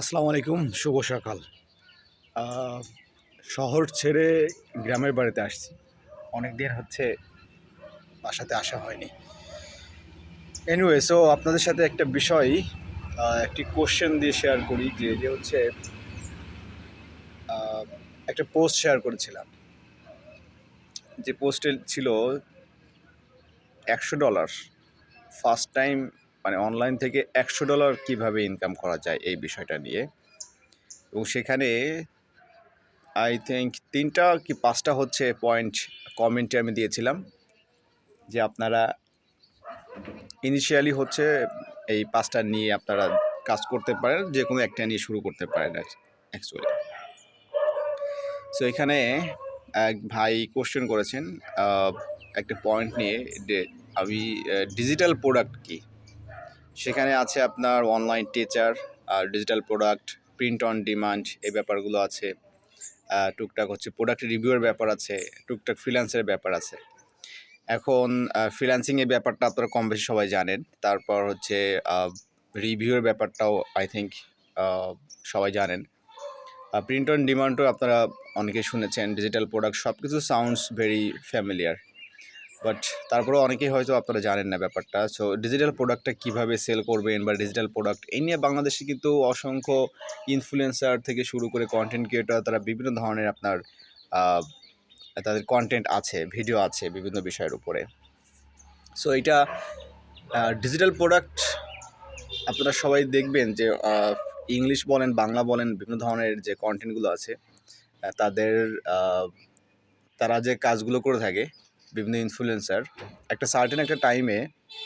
আসসালামু আলাইকুম, শুভ সকাল। শহর ছেড়ে গ্রামের বাড়িতে আসছি। অনেক দিন হচ্ছে বাসাতে আসা হয়নি। এনিওয়ে সো আপনাদের সাথে একটা বিষয় একটি কোশ্চেন দিয়ে শেয়ার করি, যে যে হচ্ছে একটা পোস্ট শেয়ার করেছিলাম। যে পোস্টে ছিল একশো ডলার ফার্স্ট টাইম মানে অনলাইন থেকে একশো ডলার কীভাবে ইনকাম করা যায় এই বিষয়টা নিয়ে। এবং সেখানে আই থিঙ্ক তিনটা কি পাঁচটা হচ্ছে পয়েন্ট কমেন্টে আমি দিয়েছিলাম যে আপনারা ইনিশিয়ালি হচ্ছে এই পাঁচটা নিয়ে আপনারা কাজ করতে পারেন যে কোনো একটা নিয়ে শুরু করতে পারেন অ্যাকচুয়ালি সো এখানে এক ভাই কোশ্চেন করেছেন একটা পয়েন্ট নিয়ে আমি ডিজিটাল প্রোডাক্ট কি? সেখানে আছে আপনার online teacher R digital product print on demand এই ব্যাপারগুলো আছে। টুকটাক হচ্ছে প্রোডাক্ট রিভিউয়ের ব্যাপার আছে, টুকটাক ফ্রিল্যান্সের ব্যাপার আছে। এখন ফ্রিল্যান্সিংয়ের ব্যাপারটা আপনারা কম বেশি সবাই জানেন। তারপর হচ্ছে রিভিউয়ের ব্যাপারটাও আই থিঙ্ক সবাই জানেন। প্রিন্ট অন ডিমান্ডও আপনারা অনেকে শুনেছেন ডিজিটাল প্রোডাক্ট সব কিছু সাউন্ডস ভেরি ফ্যামিলিয়ার বাট তারপরেও অনেকেই হয়তো আপনারা জানেন না ব্যাপারটা। সো ডিজিটাল প্রোডাক্টটা কীভাবে সেল করবেন বা ডিজিটাল প্রোডাক্ট এই নিয়ে বাংলাদেশে কিন্তু অসংখ্য ইনফ্লুয়েন্সার থেকে শুরু করে কন্টেন্ট ক্রিয়েটর তারা বিভিন্ন ধরনের আপনার তাদের কন্টেন্ট আছে ভিডিও আছে বিভিন্ন বিষয়ের উপরে। সো এটা ডিজিটাল প্রোডাক্ট আপনারা সবাই দেখবেন যে ইংলিশ বলেন, বাংলা বলেন, বিভিন্ন ধরনের যে কন্টেন্টগুলো আছে তাদের তারা যে কাজগুলো করে থাকে বিভিন্ন ইনফ্লুয়েন্সার একটা সার্টেন একটা টাইমে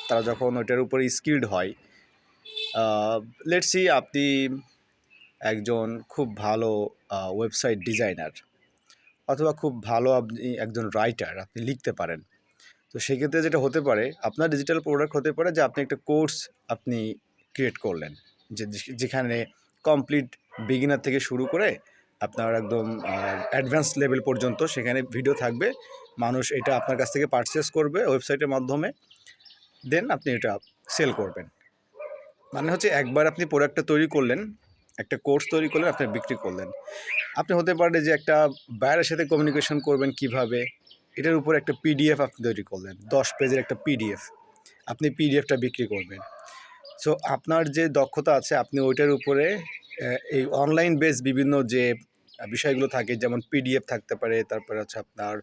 তারা যখন ওইটার উপরে স্কিল্ড হয় লেটসি আপনি একজন খুব ভালো ওয়েবসাইট ডিজাইনার অথবা খুব ভালো আপনি একজন রাইটার আপনি লিখতে পারেন। তো সেক্ষেত্রে যেটা হতে পারে, আপনার ডিজিটাল প্রোডাক্ট হতে পারে যে আপনি একটা কোর্স আপনি ক্রিয়েট করলেন। যে যেখানে কমপ্লিট বিগিনার থেকে শুরু করে আপনার একদম অ্যাডভান্স লেভেল পর্যন্ত সেখানে ভিডিও থাকবে। মানুষ এটা আপনার কাছ থেকে পারচেস করবে ওয়েবসাইটের মাধ্যমে। দেন আপনি এটা সেল করবেন। মানে হচ্ছে একবার আপনি প্রোডাক্টটা তৈরি করলেন, একটা কোর্স তৈরি করলেন, আপনি বিক্রি করলেন। আপনি হতে পারে যে একটা বাইরের সাথে কমিউনিকেশন করবেন কীভাবে, এটার উপর একটা পিডিএফ আপনি তৈরি করলেন, দশ পেজের একটা পিডিএফ আপনি পিডিএফটা বিক্রি করবেন। সো আপনার যে দক্ষতা আছে, আপনি ওইটার উপরে এই অনলাইন বেস বিভিন্ন যে বিষয়গুলো থাকে, যেমন পিডিএফ থাকতে পারে, তারপরে হচ্ছে আপনার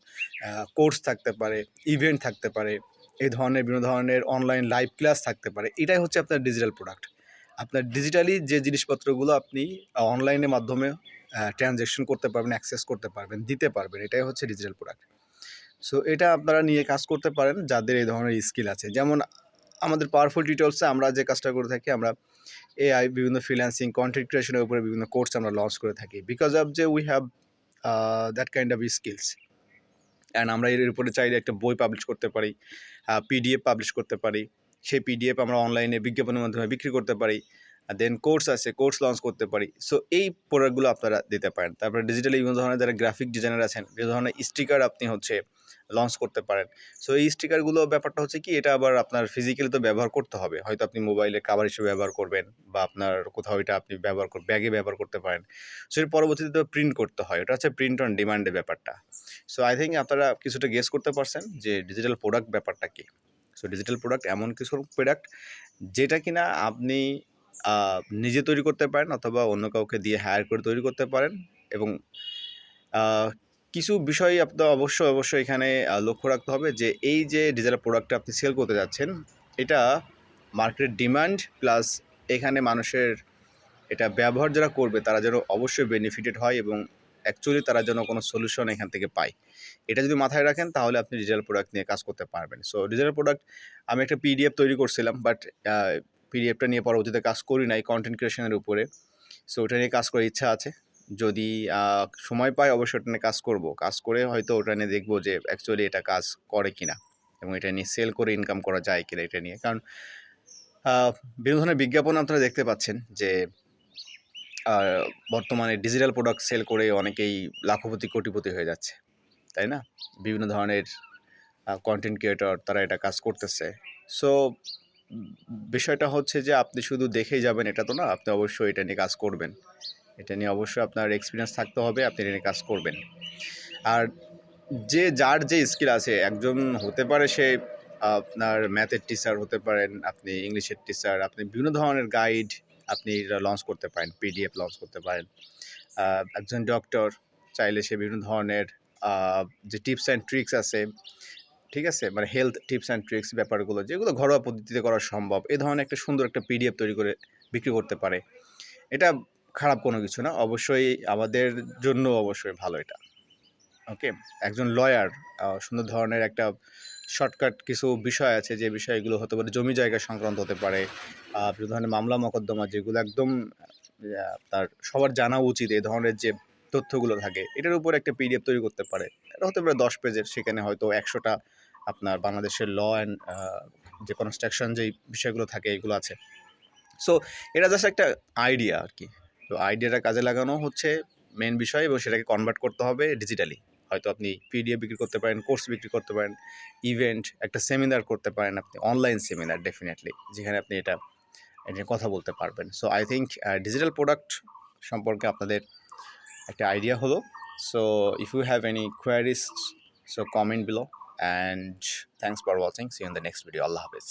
কোর্স থাকতে পারে ইভেন্ট থাকতে পারে, এই ধরনের বিভিন্ন ধরনের অনলাইন লাইভ ক্লাস থাকতে পারে, এটাই হচ্ছে আপনার ডিজিটাল প্রোডাক্ট আপনার ডিজিটালি যে জিনিসপত্রগুলো আপনি অনলাইনের মাধ্যমে ট্রানজ্যাকশন করতে পারবেন অ্যাক্সেস করতে পারবেন, দিতে পারবেন, এটাই হচ্ছে ডিজিটাল প্রোডাক্ট সো এটা আপনারা নিয়ে কাজ করতে পারেন, যাদের এই ধরনের স্কিল আছে। যেমন আমাদের পাওয়ারফুল ডিটেলসে আমরা যে কাজটা করে থাকি, আমরা এআই বিভিন্ন ফ্রিল্যান্সিং কন্টেন্ট ক্রিয়েশনের উপরে বিভিন্ন কোর্স আমরা লঞ্চ করে থাকি। বিকজ অফ যে we have that kind of skills and আমরা এর উপরে চাইলে একটা বই পাবলিশ করতে পারি পিডিএফ পাবলিশ করতে পারি। সেই পিডিএফ আমরা অনলাইনে বিজ্ঞাপনের মাধ্যমে বিক্রি করতে পারি। দেন কোর্স আছে কোর্স লঞ্চ করতে পারি। সো এই প্রোডাক্টগুলো আপনারা দিতে পারেন। তারপরে ডিজিটালি বিভিন্ন ধরনের যারা গ্রাফিক ডিজাইনার আছেন, বিভিন্ন ধরনের স্টিকার আপনি হচ্ছে লঞ্চ করতে পারেন। সো এই স্টিকারগুলো ব্যাপারটা হচ্ছে কি, এটা আবার আপনার ফিজিক্যালি তো ব্যবহার করতে হবে। হয়তো আপনি মোবাইলে কাভার হিসেবে ব্যবহার করবেন বা আপনার কোথাও এটা আপনি ব্যবহার ব্যাগে ব্যবহার করতে পারেন। সো এর পরবর্তীতে তো প্রিন্ট করতে হয়। ওটা হচ্ছে প্রিন্ট অন ডিমান্ডের ব্যাপারটা। সো আই থিঙ্ক আপনারা কিছুটা গেস করতে পারছেন যে ডিজিটাল প্রোডাক্ট ব্যাপারটা কি। সো ডিজিটাল প্রোডাক্ট এমন কিছু প্রোডাক্ট যেটা কিনা আপনি নিজে তৈরি করতে পারেন অথবা অন্য কাউকে দিয়ে হায়ার করে তৈরি করতে পারেন এবং কিছু বিষয় আপনার অবশ্যই অবশ্যই এখানে লক্ষ্য রাখতে হবে যে এই যে ডিজিটাল প্রোডাক্টটা আপনি সেল করতে যাচ্ছেন, এটা মার্কেটের ডিমান্ড প্লাস এখানে মানুষের এটা ব্যবহার যারা করবে, তারা যেন অবশ্যই বেনিফিটেড হয় এবং অ্যাকচুয়ালি তারা যেন কোনো সলিউশন এখান থেকে পায়। এটা যদি মাথায় রাখেন, তাহলে আপনি ডিজিটাল প্রোডাক্ট নিয়ে কাজ করতে পারবেন। সো ডিজিটাল প্রোডাক্ট, আমি একটা পিডিএফ তৈরি করছিলাম, বাট পিডিএফটা নিয়ে পরবর্তীতে কাজ করি নাই কন্টেন্ট ক্রিয়েশনের উপরে। সো, ওটা নিয়ে কাজ করার ইচ্ছা আছে। যদি সময় পাই অবশ্যই ওটা নিয়ে কাজ করব। কাজ করে হয়তো ওটা নিয়ে দেখব যে অ্যাকচুয়ালি এটা কাজ করে কি না এবং এটা নিয়ে সেল করে ইনকাম করা যায় কিনা এটা নিয়ে। কারণ বিভিন্ন ধরনের বিজ্ঞাপন আপনারা দেখতে পাচ্ছেন যে বর্তমানে ডিজিটাল প্রোডাক্ট সেল করে অনেকেই লাখপতি, কোটিপতি হয়ে যাচ্ছে, তাই না? বিভিন্ন ধরনের কন্টেন্ট ক্রিয়েটর তারা এটা কাজ করতেছে। সো বিষয়টা হচ্ছে যে আপনি শুধু দেখেই যাবেন এটা তো না, আপনি অবশ্যই এটা নিয়ে কাজ করবেন। এটা নিয়ে অবশ্যই আপনার এক্সপিরিয়েন্স থাকতে হবে, আপনি এটা কাজ করবেন। আর যে, যার যে স্কিল আছে, একজন হতে পারে সে আপনার ম্যাথের টিচার হতে পারেন, আপনি ইংলিশের টিচার আপনি বিভিন্ন ধরনের গাইড আপনি লঞ্চ করতে পারেন পিডিএফ লঞ্চ করতে পারেন। একজন ডক্টর চাইলে সে বিভিন্ন ধরনের যে টিপস অ্যান্ড ট্রিক্স আছে, ঠিক আছে? মানে হেলথ টিপস অ্যান্ড ট্রিক্স ব্যাপারগুলো, যেগুলো ঘরোয়া পদ্ধতিতে করা সম্ভব, এ ধরনের একটা সুন্দর একটা পিডিএফ তৈরি করে বিক্রি করতে পারে। এটা খারাপ কোনো কিছু না। অবশ্যই আমাদের জন্য অবশ্যই ভালো এটা। ওকে একজন লয়ার সুন্দর ধরনের একটা শর্টকাট কিছু বিষয় আছে যে বিষয়গুলো হতে পারে, জমি জায়গা সংক্রান্ত হতে পারে বিভিন্ন ধরনের মামলা, মকদ্দমা যেগুলো একদম তার সবার জানা উচিত এই ধরনের যে তথ্যগুলো থাকে, এটার উপর একটা পিডিএফ তৈরি করতে পারে। এটা হতে পারে দশ পেজের সেখানে হয়তো একশোটা আপনার বাংলাদেশের ল অ্যান্ড যে কনস্ট্রাকশন যেই বিষয়গুলো থাকে এগুলো আছে। সো এটা জাস্ট একটা আইডিয়া আর কি। তো আইডিয়াটা কাজে লাগানো হচ্ছে মেন বিষয় এবং সেটাকে কনভার্ট করতে হবে ডিজিটালি হয়তো আপনি পিডিএফ বিক্রি করতে পারেন কোর্স বিক্রি করতে পারেন ইভেন্ট একটা সেমিনার করতে পারেন আপনি অনলাইন সেমিনার ডেফিনেটলি যেখানে আপনি এটা এটা কথা বলতে পারবেন। So I think digital product সম্পর্কে আপনাদের একটা আইডিয়া হলো। So if you have any queries so comment below and thanks for watching see in the next video আল্লাহ হাফেজ।